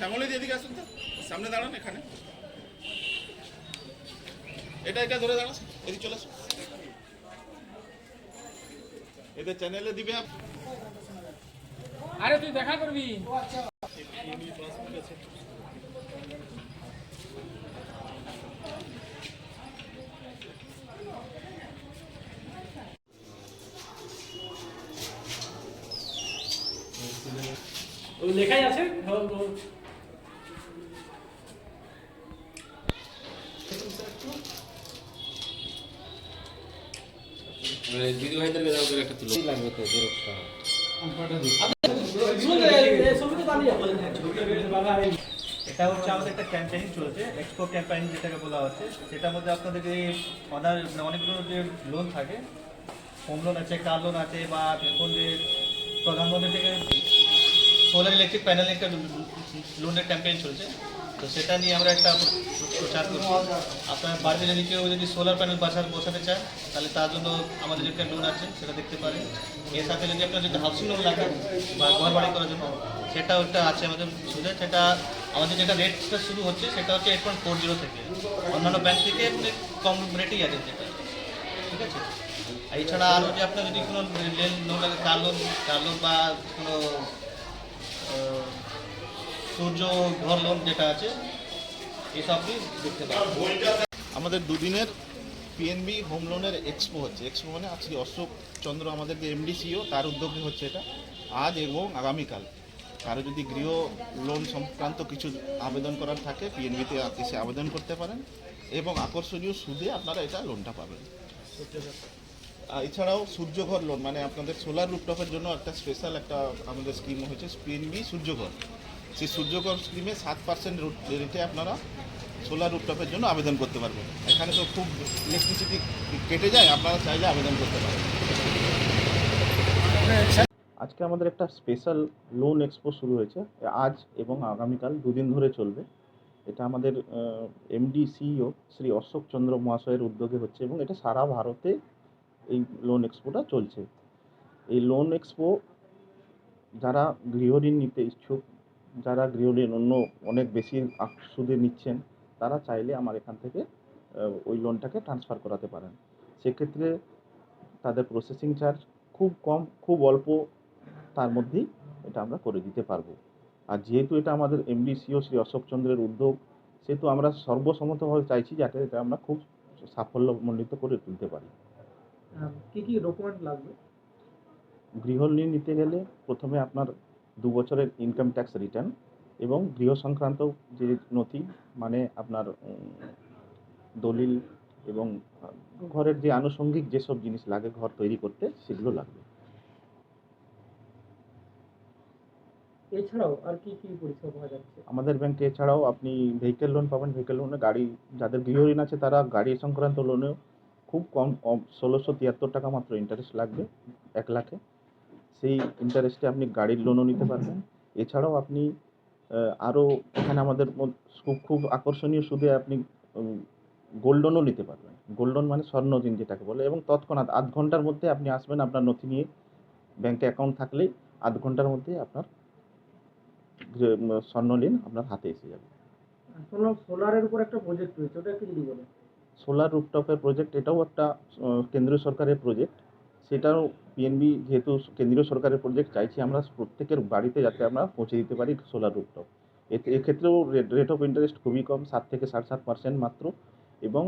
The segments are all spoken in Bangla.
শ্যামলি এদিকে আসুন তো। সামনে দাঁড়ান এখানে। এটা এটা ধরে দাঁড়ান। এদিকে চলে আসুন। এদের চ্যানেলে দিবে আপ- আরে তুই দেখা করবি? লেখাই আছে? দিদি ভাইদেরকে দাও করে একটা তুলো। লাগবে তো জেরক্সটা এটা হচ্ছে আমাদের একটা ক্যাম্পেইন চলছে এক্সপো ক্যাম্পেইন যেটাকে বলা হচ্ছে। সেটার মধ্যে আপনাদের এই অনার অনেকগুলো যে লোন থাকে হোম লোন আছে কার লোন আছে বা এখন যে প্রধানমন্ত্রী থেকে সোলার ইলেকট্রিক প্যানেল একটা লোনের ক্যাম্পেইন চলছে। তো সেটা নিয়ে আমরা একটা প্রচার করছি। আপনার বাড়িতে যদি কেউ যদি সোলার প্যানেল বাসার বসাতে চায়, তাহলে তার জন্য আমাদের যে একটা লোন আছে, সেটা দেখতে পারেন। এর সাথে যদি আপনার যদি হাউসিং লোন লাগে বা ঘর বাড়ি করার জন্য সেটা ওটা আছে আমাদের সুদে সেটা আমাদের যেটা রেটটা শুরু হচ্ছে, সেটা হচ্ছে এইট পয়েন্ট ফোর জিরো থেকে। অন্যান্য ব্যাংক থেকে এমনি কম রেটেই আছে যেটা। ঠিক আছে? এছাড়া আরও যে আপনার যদি কোনো লেন লোন লাগে কার লোন কার লোন বা কোনো সূর্য, ঘর লোন যেটা আছে এসব আপনি দেখতে পাবেন আমাদের দুদিনের পিএনবি হোম লোনের এক্সপো হচ্ছে। এক্সপো মানে আজকে অশোক চন্দ্র আমাদের যে এমডি সিও তার উদ্যোগে হচ্ছে এটা। আজ এবং আগামীকাল। কারও যদি গৃহ লোন সংক্রান্ত কিছু আবেদন করার থাকে পিএনবিতে এসে আবেদন করতে পারেন। এবং আকর্ষণীয় সুদে আপনারা এটা লোনটা পাবেন। এছাড়াও সূর্যঘর লোন মানে আপনাদের সোলার রুপটপের জন্য একটা স্পেশাল একটা আমাদের স্কিম হয়েছে পিএনবি সূর্যঘর সেই সূর্যকর স্কিমে সাত পার্সেন্ট রেটে আপনারা সোলার রুপটপের জন্য আবেদন করতে পারবেন। এখানে তো খুব ইলেকট্রিসিটি কেটে যায়, আপনারা চাইলে আবেদন করতে পারবেন। আজকে আমাদের একটা স্পেশাল লোন এক্সপো শুরু হয়েছে, আজ এবং আগামীকাল দুদিন ধরে চলবে। এটা আমাদের এমডি সিইও শ্রী অশোক চন্দ্র মহাশয়ের উদ্যোগে হচ্ছে এবং এটা সারা ভারতে এই লোন এক্সপোটা চলছে। এই লোন এক্সপো যারা গৃহঋণ নিতে ইচ্ছুক যারা গৃহঋণ অন্য অনেক বেশি সুদে নিচ্ছেন তারা চাইলে আমার এখান থেকে ওই লোনটাকে ট্রান্সফার করাতে পারেন। সেক্ষেত্রে তাদের প্রসেসিং চার্জ খুব কম খুব অল্প তার মধ্যেই এটা আমরা করে দিতে পারব। আর যেহেতু এটা আমাদের এমডি সিও শ্রী অশোক চন্দ্রের উদ্যোগ সেহেতু আমরা সর্বসম্মতভাবে চাইছি যাতে এটা আমরা খুব সাফল্যমণ্ডিত করে তুলতে পারি। কি কি ডকুমেন্ট লাগবে? গৃহ ঋণ নিতে গেলে প্রথমে আপনার দু বছরের ইনকাম ট্যাক্স রিটার্ন এবং গৃহ সংক্রান্ত যে নথি মানে আপনার দলিল এবং ঘরের যে আনুষঙ্গিক যেসব জিনিস লাগে ঘর তৈরি করতে সেগুলো লাগবে। এছাড়াও আর কি কি পরিষেবা পাওয়া যাচ্ছে? আমাদের ব্যাংকে এছাড়াও আপনি ভেহিকেল লোন পাবেন ভেহিকেল লোনে গাড়ি যাদের গৃহ ঋণ আছে তারা গাড়ি সংক্রান্ত লোনেও খুব কম ষোলোশো তিয়াত্তর টাকা মাত্র ইন্টারেস্ট লাগবে এক লাখে। সেই ইন্টারেস্টে আপনি গাড়ির লোনও নিতে পারবেন। এছাড়াও আপনি আরও এখানে আমাদের খুব খুব আকর্ষণীয় সুদে আপনি গোল্ড লোনও নিতে পারবেন। গোল্ড লোন মানে স্বর্ণ ঋণ যেটাকে বলে এবং তৎক্ষণাৎ আধ ঘণ্টার মধ্যে আপনি আসবেন আপনার নথি নিয়ে ব্যাংকে অ্যাকাউন্ট থাকলেই আধ ঘণ্টার মধ্যে আপনার যে, স্বর্ণ ঋণ আপনার হাতে এসে যাবে। সোলারের উপর একটা প্রজেক্ট রয়েছে ওটা একটু যদি বলেন? সোলার রুফটপের প্রজেক্ট এটাও একটা কেন্দ্রীয় সরকারের প্রজেক্ট সেটাও পিএনবি যেহেতু কেন্দ্রীয় সরকারের প্রজেক্ট চাইছি আমরা প্রত্যেকের বাড়িতে যাতে আমরা পৌঁছে দিতে পারি সোলার রুফটপ এতে এক্ষেত্রেও রেট অফ ইন্টারেস্ট খুবই কম সাত থেকে সাড়ে সাত পার্সেন্ট মাত্র এবং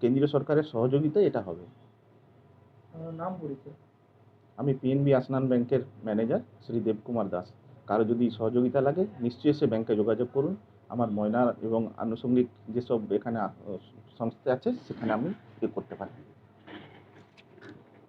কেন্দ্রীয় সরকারের সহযোগিতায় এটা হবে। নাম পরিচয় আমি পিএনবি আসনান ব্যাংকের ম্যানেজার শ্রী দেবকুমার দাস। কারও যদি সহযোগিতা লাগে নিশ্চয়ই এসে ব্যাংকে যোগাযোগ করুন। আমার ময়না এবং আনুষঙ্গিক যেসব এখানে সংস্থা আছে সেখানে আমি এ করতে পারি।